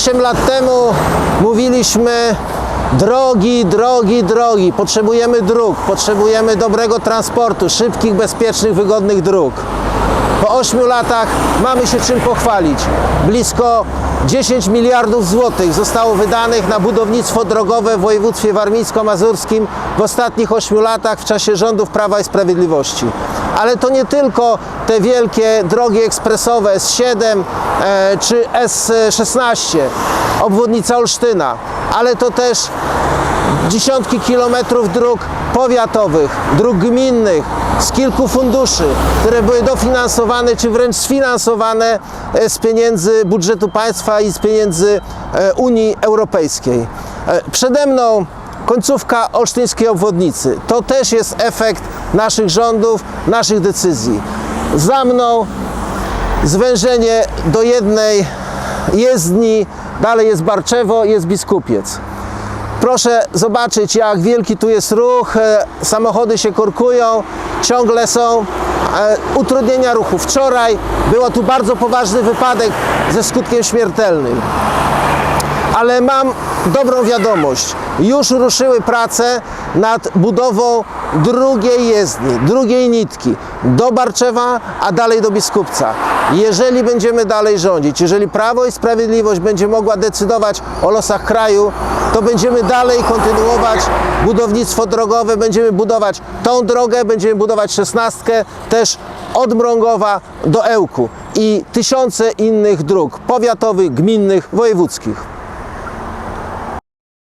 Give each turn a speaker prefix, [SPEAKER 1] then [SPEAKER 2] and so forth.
[SPEAKER 1] 8 lat temu mówiliśmy drogi, drogi, drogi. Potrzebujemy dróg, potrzebujemy dobrego transportu, szybkich, bezpiecznych, wygodnych dróg. Po 8 latach mamy się czym pochwalić. Blisko 10 miliardów złotych zostało wydanych na budownictwo drogowe w województwie warmińsko-mazurskim w ostatnich 8 latach w czasie rządów Prawa i Sprawiedliwości. Ale to nie tylko te wielkie drogi ekspresowe S7 e, czy S16, obwodnica Olsztyna, ale to też dziesiątki kilometrów dróg powiatowych, dróg gminnych z kilku funduszy, które były dofinansowane czy wręcz sfinansowane e, z pieniędzy budżetu państwa i z pieniędzy e, Unii Europejskiej. Przede mną końcówka olsztyńskiej obwodnicy. To też jest efekt naszych rządów, naszych decyzji. Za mną zwężenie do jednej jezdni, dalej jest Barczewo, jest Biskupiec. Proszę zobaczyć, jak wielki tu jest ruch. e, Samochody się korkują, ciągle są e, utrudnienia ruchu. Wczoraj był tu bardzo poważny wypadek ze skutkiem śmiertelnym. Ale mam dobrą wiadomość. Już ruszyły prace nad budową drugiej jezdni, drugiej nitki do Barczewa, a dalej do Biskupca. Jeżeli będziemy dalej rządzić, jeżeli Prawo i Sprawiedliwość będzie mogła decydować o losach kraju, to będziemy dalej kontynuować budownictwo drogowe, będziemy budować tą drogę, będziemy budować szesnastkę też od Mrągowa do Ełku i tysiące innych dróg powiatowych, gminnych, wojewódzkich.